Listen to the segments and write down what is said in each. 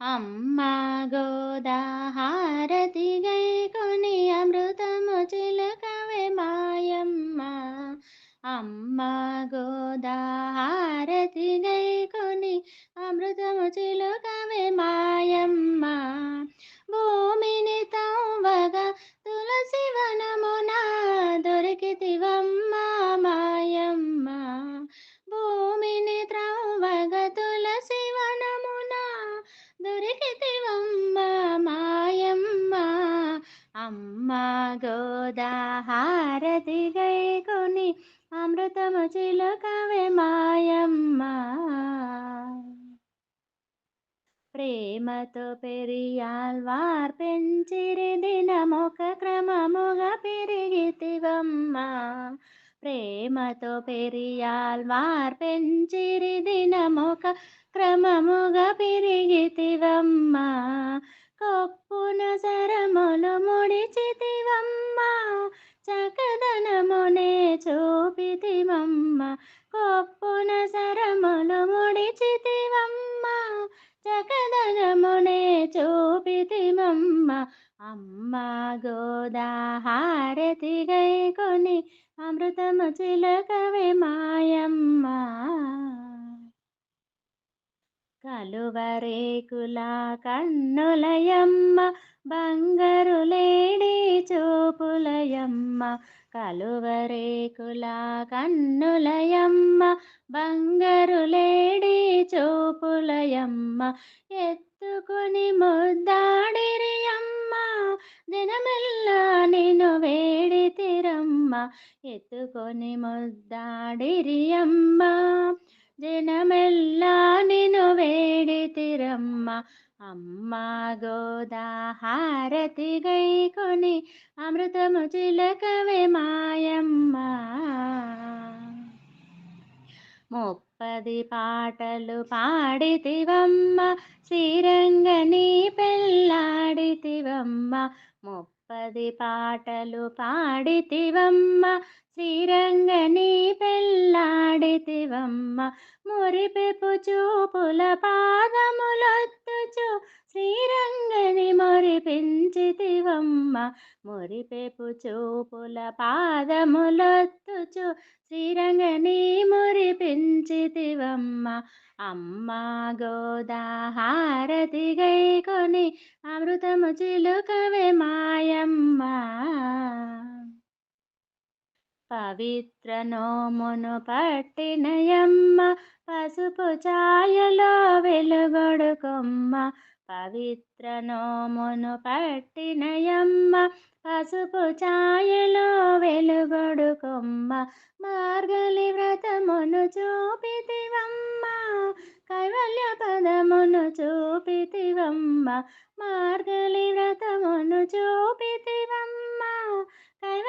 అమ్మా గోదాహారతి గై కొని అమృతము చిలకవే మాయమ్మ. అమ్మా గోదాహారతి గై కొని అమృతము చిలుకవే మాయమ్మ. భూమిని తవ్వగా తులసి వన అమ్మ గోదాహారతి గైకొని అమృతము చిలుకవే మాయమ్మ. ప్రేమతో పెరియాల్వార్ పెంచిరి దినమొక క్రమముగా పెరిగితివమ్మ. ప్రేమతో పెరియాల్వార్ పెంచిరి దినమొక క్రమముగా పెరిగితివమ్మ. కొప్పున సరములు అమ్మ గోదాహారతి గై కొని అమృతము చిలకవే మాయమ్మ. కలువరేకుల కన్నులయమ్మ బంగారు లేడి చూపులయమ్మ. కలువరేకుల కన్నులయమ్మ బంగారు లేడి చూపులయమ్మ. ఎత్తుకొని ముద్దాడిరి ఎత్తుకొని ముద్దాడిరియమ్మ జనమెల్లా నిన్ను వేడితిరమ్మ. అమ్మ గోదాహారతి గైకొని అమృతము చిలకవే మాయమ్మ. ముప్పది పాటలు పాడితివమ్మ. శ్రీరంగని పెళ్ళాడితివమ్మ. ముప్ప పది పాటలు పాడితివమ్మ శ్రీరంగని పెళ్ళాడితివమ్మ మురిపెపు చూపుల పాదములొత్తుచు శ్రీరంగని అమ్మ మురిపెపు చూపుల పాదములొత్తుచు శ్రీరంగని మురిపించితివమ్మ. అమ్మ గోదాహారతి గైకొని అమృతము చిలుకవే మాయమ్మ. పవిత్ర నోమును పట్టినయమ్మ పసుపు ఛాయలో వెలుగొడుకొమ్మ. పవిత్ర నోమును పట్టినయమ్మ పసుపు ఛాయలో వెలుగొడుకొమ్మ. మార్గలి వ్రతమును చూపితివమ్మ కైవల్య పదమును చూపితివమ్మ. మార్గలి వ్రతమును చూపితివమ్మ.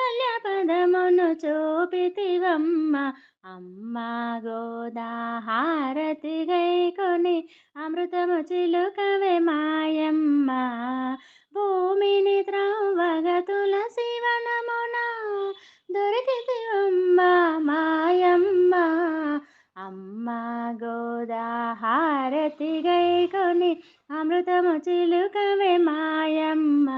అమూల్య పదమును చూపితివమ్మ. అమ్మ గోదాహారతి గైకొని అమృతము చిలుకవే మాయమ్మ. భూమిని త్రవ్వగ తులసి వనమున దొరికితివమ్మ మాయమ్మ. అమ్మ గోదాహారతి గైకొని అమృతము చిలుకవే మాయమ్మ.